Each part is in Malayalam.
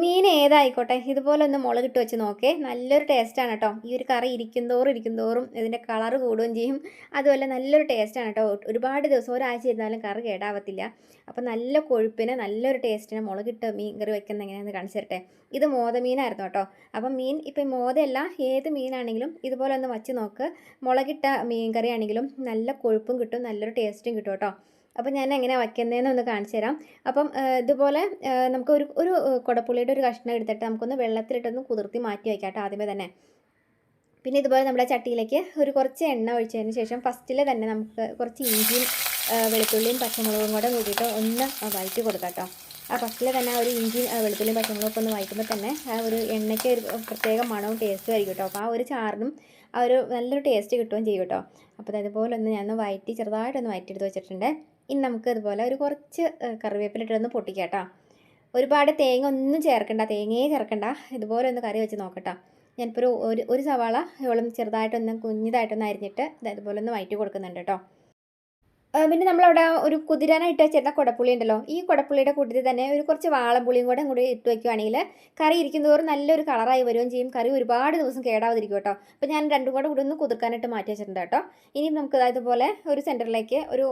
മീൻ ഏതായിക്കോട്ടെ ഇതുപോലെ ഒന്ന് മുളകിട്ട് വെച്ച് നോക്കേ. നല്ലൊരു ടേസ്റ്റാണ് കേട്ടോ ഈ ഒരു കറി ഇരിക്കുന്തോറും ഇരിക്കുന്തോറും ഇതിന്റെ കളറ് കൂടുകയും ചെയ്യും. അതുപോലെ നല്ലൊരു ടേസ്റ്റാണ് കേട്ടോ ഒരുപാട് ദിവസം ഒരാഴ്ച ഇരുന്നാലും കറി കേടാവത്തില്ല. അപ്പോൾ നല്ല കൊഴുപ്പിന് നല്ലൊരു ടേസ്റ്റിന് മുളകിട്ട് മീൻ കറി വെക്കുന്ന എങ്ങനെയാണെന്ന് കാണിച്ചു തരട്ടെ. ഇത് മോതമീനായിരുന്നു കേട്ടോ അപ്പം മീൻ ഇപ്പം മോതയല്ല ഏത് മീനാണെങ്കിലും ഇതുപോലെ ഒന്ന് വച്ച് നോക്ക്. മുളകിട്ട മീൻ കറിയാണെങ്കിലും നല്ല കൊഴുപ്പും കിട്ടും നല്ലൊരു ടേസ്റ്റും കിട്ടും കേട്ടോ അപ്പോൾ ഞാൻ എങ്ങനെ വയ്ക്കുന്നതെന്ന് ഒന്ന് കാണിച്ചു തരാം. അപ്പം ഇതുപോലെ നമുക്ക് ഒരു ഒരു കുടപ്പുള്ളിയുടെ ഒരു കഷ്ണം എടുത്തിട്ട് നമുക്കൊന്ന് വെള്ളത്തിലിട്ടൊന്ന് കുതിർത്തി മാറ്റി വയ്ക്കാം കേട്ടോ ആദ്യമേ തന്നെ. പിന്നെ ഇതുപോലെ നമ്മുടെ ചട്ടിയിലേക്ക് ഒരു കുറച്ച് എണ്ണ ഒഴിച്ചതിന് ശേഷം ഫസ്റ്റിൽ തന്നെ നമുക്ക് കുറച്ച് ഇഞ്ചിയും വെളുത്തുള്ളിയും പച്ചമുളകും കൂടെ കൂട്ടിയിട്ട് ഒന്ന് വഴറ്റി കൊടുക്കാം കേട്ടോ ആ ഫസ്റ്റിൽ തന്നെ ഒരു ഇഞ്ചിയും വെളുത്തുള്ളിയും പച്ചമുളകൊക്കെ ഒന്ന് വഴറ്റുമ്പോൾ തന്നെ ആ ഒരു എണ്ണയ്ക്ക് ഒരു പ്രത്യേക മണവും ടേസ്റ്റും ആയിരിക്കും കേട്ടോ. അപ്പോൾ ആ ഒരു ചാറിനും ആ ഒരു നല്ലൊരു ടേസ്റ്റ് കിട്ടുകയും ചെയ്യും കേട്ടോ. അപ്പോൾ അതുപോലെ ഒന്ന് ഞാനൊന്ന് വഴറ്റി ചെറുതായിട്ടൊന്ന് വഴറ്റിയെടുത്ത് വെച്ചിട്ടുണ്ട്. ഇനി നമുക്ക് ഇതുപോലെ ഒരു കുറച്ച് കറിവേപ്പില ഇട്ടൊന്ന് പൊട്ടിക്കാം കേട്ടോ ഒരുപാട് തേങ്ങ ഒന്നും ചേർക്കണ്ട തേങ്ങയെ ചേർക്കണ്ട. ഇതുപോലെ ഒന്ന് കറി വെച്ച് നോക്കട്ടോ. ഞാനിപ്പോൾ ഒരു ഒരു സവാള ഇവളും ചെറുതായിട്ടൊന്ന് കുഞ്ഞിതായിട്ടൊന്ന് അരിഞ്ഞിട്ട് ഇതുപോലെ ഒന്ന് വയറ്റി കൊടുക്കുന്നുണ്ട് കേട്ടോ. പിന്നെ നമ്മളവിടെ ഒരു കുതിരാനായിട്ട് വെച്ചിരുന്ന കുടപ്പുളി ഉണ്ടല്ലോ. ഈ കുടപ്പുളിയുടെ കൂട്ടത്തിൽ തന്നെ ഒരു കുറച്ച് വാളപ്പുളിയും കൂടെ അങ്ങോട്ട് ഇട്ട് വയ്ക്കുവാണെങ്കിൽ കറി ഇരിക്കുന്നതോറും നല്ലൊരു കളറായി വരികയും ചെയ്യും. കറി ഒരുപാട് ദിവസം കേടാവാതിരിക്കും കേട്ടോ. അപ്പോൾ ഞാൻ രണ്ടും കൂടെ കൂടി ഒന്ന് കുതിർക്കാനായിട്ട് മാറ്റി വെച്ചിട്ടുണ്ട് കേട്ടോ. ഇനി നമുക്ക് ഇതുപോലെ ഒരു സെന്ററിലേക്ക് ഒരു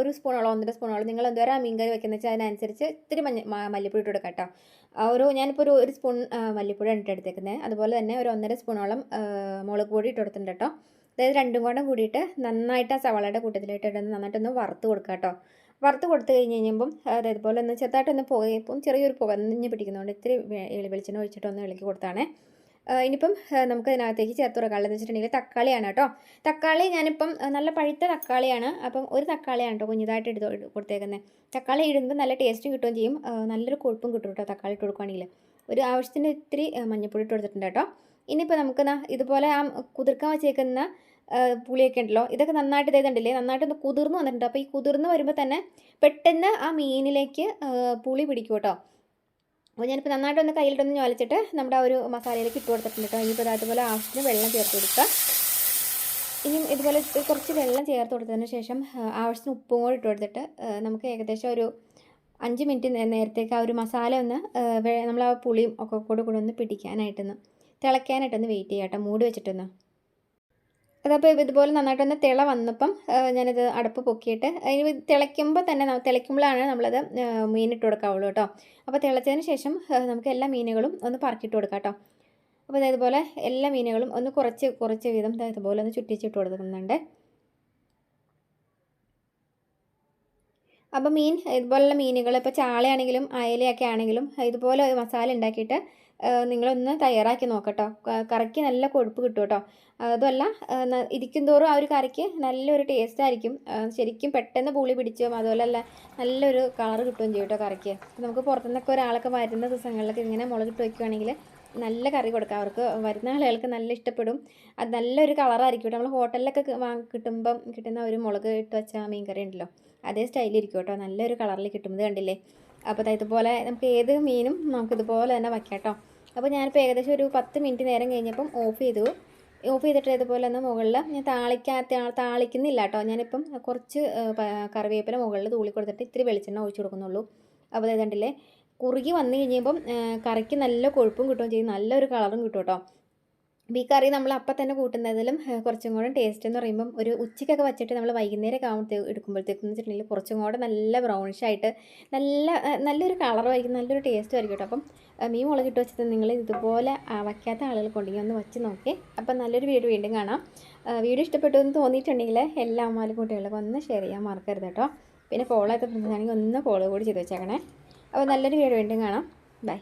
ഒരു സ്പൂണോളം ഒന്നര സ്പൂണോളം നിങ്ങൾ എന്തോരം മീൻ കറി വെക്കുന്ന വെച്ചാൽ അതിനനുസരിച്ച് ഇത്തിരി മഞ്ഞ മല്ലിപ്പൊടി ഇട്ട് കൊടുക്കാം കേട്ടോ. ഒരു ഞാനിപ്പോൾ ഒരു ഒരു സ്പൂൺ മല്ലിപ്പൊടി ഇട്ടെടുത്തേക്കുന്നത് അതുപോലെ തന്നെ ഒരു ഒന്നര സ്പൂണോളം മുളക് പൊടി ഇട്ട് കൊടുത്തിട്ടുണ്ട് കേട്ടോ. അതായത് രണ്ടും കൂടെ കൂടിയിട്ട് നന്നായിട്ട് ആ സവാളയുടെ കൂട്ടത്തിലായിട്ട് ഇടുന്ന നന്നായിട്ടൊന്ന് വറുത്ത് കൊടുക്കുക കേട്ടോ. വറുത്ത് കൊടുത്ത് കഴിഞ്ഞ് കഴിയുമ്പം അതായത് പോലെ ഒന്ന് ചെറുതായിട്ടൊന്ന് പുകയിപ്പം ചെറിയൊരു പുകഞ്ഞ് പിടിക്കുന്നതുകൊണ്ട് ഇത്തിരി എളി- വെളിച്ചെണ്ണ ഒഴിച്ചിട്ട് ഒന്ന് ഇളക്കി കൊടുത്താണേ. ഇനിയിപ്പം നമുക്ക് ഇതിനകത്തേക്ക് ചേർത്ത് കൊടുക്കാനുള്ളതെന്ന് വെച്ചിട്ടുണ്ടെങ്കിൽ തക്കാളിയാണ് കേട്ടോ. തക്കാളി ഞാനിപ്പം നല്ല പഴുത്ത തക്കാളിയാണ്. അപ്പം ഒരു തക്കാളിയാണ് കേട്ടോ കുഞ്ഞിതായിട്ട് എടുത്ത് കൊടുത്തേക്കുന്നത് തക്കാളി ഇടുമ്പോൾ നല്ല ടേസ്റ്റും കിട്ടുകയും ചെയ്യും. നല്ലൊരു കൊഴുപ്പും കിട്ടും കേട്ടോ തക്കാളി ഇട്ട് കൊടുക്കുകയാണെങ്കിൽ ഒരു ആവശ്യത്തിന് ഇത്തിരി മഞ്ഞപ്പൊടി ഇട്ട് കൊടുത്തിട്ടുണ്ട് കേട്ടോ. ഇനിയിപ്പോൾ നമുക്ക് ഇതുപോലെ ആ കുതിർക്കാൻ വെച്ചേക്കുന്ന പുളിയൊക്കെ ഉണ്ടല്ലോ ഇതൊക്കെ നന്നായിട്ട് ഇതേതുണ്ടല്ലേ നന്നായിട്ട് ഒന്ന് കുതിർന്ന് വന്നിട്ടുണ്ട്. അപ്പോൾ ഈ കുതിർന്ന് വരുമ്പോൾ തന്നെ പെട്ടെന്ന് ആ മീനിലേക്ക് പുളി പിടിക്കും കേട്ടോ. അപ്പോൾ ഞാനിപ്പോൾ നന്നായിട്ട് ഒന്ന് കയ്യിലിട്ടൊന്ന് ഞൊലച്ചിട്ട് നമ്മുടെ ആ ഒരു മസാലയിലേക്ക് ഇട്ട് കൊടുത്തിട്ടുണ്ട് കേട്ടോ. ഇനിയിപ്പോൾ അതുപോലെ ആവശ്യത്തിന് വെള്ളം ചേർത്ത് കൊടുക്കുക. ഇനി ഇതുപോലെ കുറച്ച് വെള്ളം ചേർത്ത് കൊടുത്തതിന് ശേഷം ആവശ്യത്തിന് ഉപ്പും കൂടി ഇട്ട് കൊടുത്തിട്ട് നമുക്ക് ഏകദേശം ഒരു അഞ്ച് മിനിറ്റ് നേരത്തേക്ക് ആ ഒരു മസാല ഒന്ന് നമ്മൾ ആ പുളിയും ഒക്കെ കൂടെ കൂടെ ഒന്ന് പിടിക്കാനായിട്ടൊന്ന് തിളയ്ക്കാനായിട്ടൊന്ന് വെയിറ്റ് ചെയ്യാം കേട്ടോ. മൂടി വെച്ചിട്ടൊന്ന്. അതപ്പോൾ ഇതുപോലെ നന്നായിട്ടൊന്ന് തിള വന്നപ്പം ഞാനിത് അടുപ്പ് പൊക്കിയിട്ട് അതിന് തിളയ്ക്കുമ്പോൾ തന്നെ തിളയ്ക്കുമ്പോഴാണ് നമ്മളത് മീനിട്ട് കൊടുക്കാവുള്ളൂ കേട്ടോ. അപ്പോൾ തിളച്ചതിന് ശേഷം നമുക്ക് എല്ലാ മീനുകളും ഒന്ന് പറക്കിയിട്ട് കൊടുക്കാം കേട്ടോ. അപ്പോൾ ഇതേപോലെ എല്ലാ മീനുകളും ഒന്ന് കുറച്ച് കുറച്ച് വീതം ഇതുപോലെ ഒന്ന് ചുറ്റിച്ചിട്ട് കൊടുക്കുന്നുണ്ട്. അപ്പോൾ മീൻ ഇതുപോലുള്ള മീനുകൾ ഇപ്പോൾ ചാളയാണെങ്കിലും അയലയൊക്കെ ആണെങ്കിലും ഇതുപോലെ മസാല ഉണ്ടാക്കിയിട്ട് നിങ്ങളൊന്ന് തയ്യാറാക്കി നോക്കട്ടോ. കറക്കി നല്ല കൊഴുപ്പ് കിട്ടും കേട്ടോ അതുമല്ല ഇരിക്കും തോറും ആ ഒരു കറിക്ക് നല്ലൊരു ടേസ്റ്റ് ആയിരിക്കും. ശരിക്കും പെട്ടെന്ന് പുളി പിടിച്ചും അതുപോലെ നല്ലൊരു കളർ കിട്ടുകയും ചെയ്യും കേട്ടോ കറിക്ക്. നമുക്ക് പുറത്തുനിന്നൊക്കെ ഒരാളൊക്കെ വരുന്ന ദിവസങ്ങളിലൊക്കെ ഇങ്ങനെ മുളകിട്ട് വയ്ക്കുകയാണെങ്കിൽ നല്ല കറി കൊടുക്കാം. അവർക്ക് വരുന്ന ആളുകൾക്ക് നല്ല ഇഷ്ടപ്പെടും. അത് നല്ലൊരു കളറായിരിക്കും കേട്ടോ നമ്മൾ ഹോട്ടലിലൊക്കെ വാങ്ങി കിട്ടുമ്പം കിട്ടുന്ന ഒരു മുളക് ഇട്ട് വെച്ച മീൻ കറി ഉണ്ടല്ലോ. അതേ സ്റ്റൈലിരിക്കും കേട്ടോ നല്ലൊരു കളറിൽ കിട്ടുന്നത് കണ്ടില്ലേ? അപ്പോൾ ഇതുപോലെ നമുക്ക് ഏത് മീനും നമുക്കിതുപോലെ തന്നെ വയ്ക്കാം കേട്ടോ. അപ്പോൾ ഞാനിപ്പോൾ ഏകദേശം ഒരു പത്ത് മിനിറ്റ് നേരം കഴിഞ്ഞപ്പം ഓഫ് ചെയ്തു. ഓഫ് ചെയ്തിട്ട് ഇതുപോലെ ഒന്ന് മുകളിൽ ഞാൻ താളിക്കാത്ത താളിക്കുന്നില്ല കേട്ടോ. ഞാനിപ്പം കുറച്ച് കറിവേപ്പില മുകളിൽ തൂളി കൊടുത്തിട്ട് ഇത്തിരി വെളിച്ചെണ്ണ ഒഴിച്ചു കൊടുക്കുന്നുള്ളൂ. അപ്പോൾ ഇത് കണ്ടില്ലേ കുറുകി വന്നു കഴിഞ്ഞപ്പം കറിക്ക് നല്ല കൊഴുപ്പും കിട്ടുകയും ചെയ്യും. നല്ലൊരു കളറും കിട്ടും കേട്ടോ. ഈ കറി നമ്മൾ അപ്പം തന്നെ കൂട്ടുന്നതിലും കുറച്ചും കൂടെ ടേസ്റ്റ് എന്ന് പറയുമ്പം ഒരു ഉച്ചയ്ക്കൊക്കെ വെച്ചിട്ട് നമ്മൾ വൈകുന്നേരം ആകുമ്പോഴത്തേക്ക് എടുക്കുമ്പോഴത്തേക്കും എന്ന് വെച്ചിട്ടുണ്ടെങ്കിൽ കുറച്ചും കൂടെ നല്ല ബ്രൗണിഷ് ആയിട്ട് നല്ല നല്ലൊരു കളറുമായിരിക്കും നല്ലൊരു ടേസ്റ്റും ആയിരിക്കും കേട്ടോ. അപ്പം മീൻ മുളക് ഇട്ട് വെച്ചിട്ട് നിങ്ങൾ ഇതുപോലെ വയ്ക്കാത്ത ആളുകൾ കൊണ്ടെങ്കിൽ ഒന്ന് വെച്ച് നോക്കി. അപ്പം നല്ലൊരു വീഡിയോ വീണ്ടും കാണാം. വീട് ഇഷ്ടപ്പെട്ടു എന്ന് തോന്നിയിട്ടുണ്ടെങ്കിൽ എല്ലാ അമ്മാലും കുട്ടികൾക്കും ഒന്ന് ഷെയർ ചെയ്യാൻ മറക്കരുത് കേട്ടോ. പിന്നെ ഫോളോ ഫ്രണ്ട്സാണെങ്കിൽ ഒന്ന് ഫോളോ കൂടി ചെയ്ത് വെച്ചേക്കണേ. അപ്പോൾ നല്ലൊരു വീഡിയോ വീണ്ടും കാണാം. ബൈ